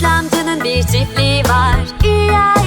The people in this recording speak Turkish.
İslamcının bir çiftliği var. İyi